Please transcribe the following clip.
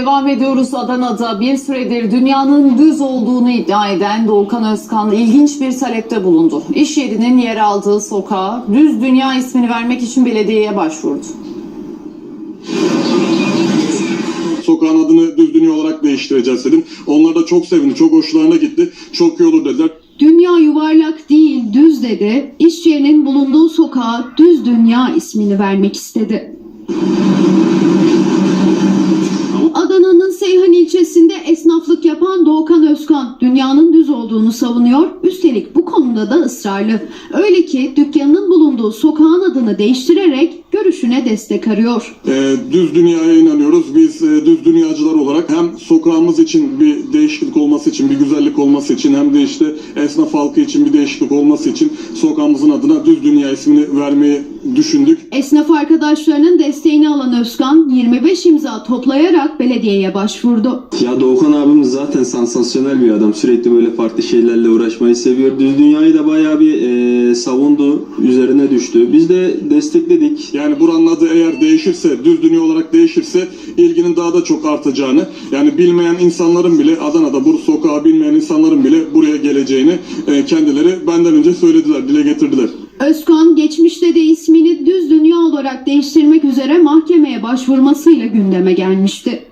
Devam ediyoruz Adana'da bir süredir dünyanın düz olduğunu iddia eden Doğukan Özkan ilginç bir talepte bulundu. İş yerinin yer aldığı sokağa düz dünya ismini vermek için belediyeye başvurdu. Sokağın adını Düz Dünya olarak değiştireceğiz dedim. Onlar da çok sevindi, çok hoşlarına gitti. Çok iyi olur dediler. Dünya yuvarlak değil düz dedi. İş yerinin bulunduğu sokağa Düz Dünya ismini vermek istedi. Dünyanın düz olduğunu savunuyor. Üstelik bu konuda da ısrarlı. Öyle ki dükkanının bulunduğu sokağın adını değiştirerek görüşüne destek arıyor. Ee, düz dünyaya inanıyoruz. Biz e, düz dünyacılar olarak hem sokağımız için bir değişiklik olması için, bir güzellik olması için hem de işte esnaf halkı için bir değişiklik olması için sokağımızın adına Düz Dünya ismini vermeyi düşündük. Esnaf arkadaşlarının desteğini alan Özkan 25 imza toplayarak belediyeye başvurdu. Ya Doğukan abimiz zaten sansasyonel bir adam. Sürekli böyle farklı şeylerle uğraşmayı seviyor. Düz dünyayı da bayağı bir e, savundu. Üzerine düştü. Biz de destekledik. Yani buranın adı eğer değişirse, Düz Dünya olarak değişirse ilginin daha da çok artacağını, yani bilmeyen insanların bile Adana'da bu sokağı bilmeyen insanların bile buraya geleceğini e, kendileri benden önce söylediler, dile getirdiler. Özkan geçmişte de ismini Düz Dünya olarak değiştirmek üzere mahkemeye başvurmasıyla gündeme gelmişti.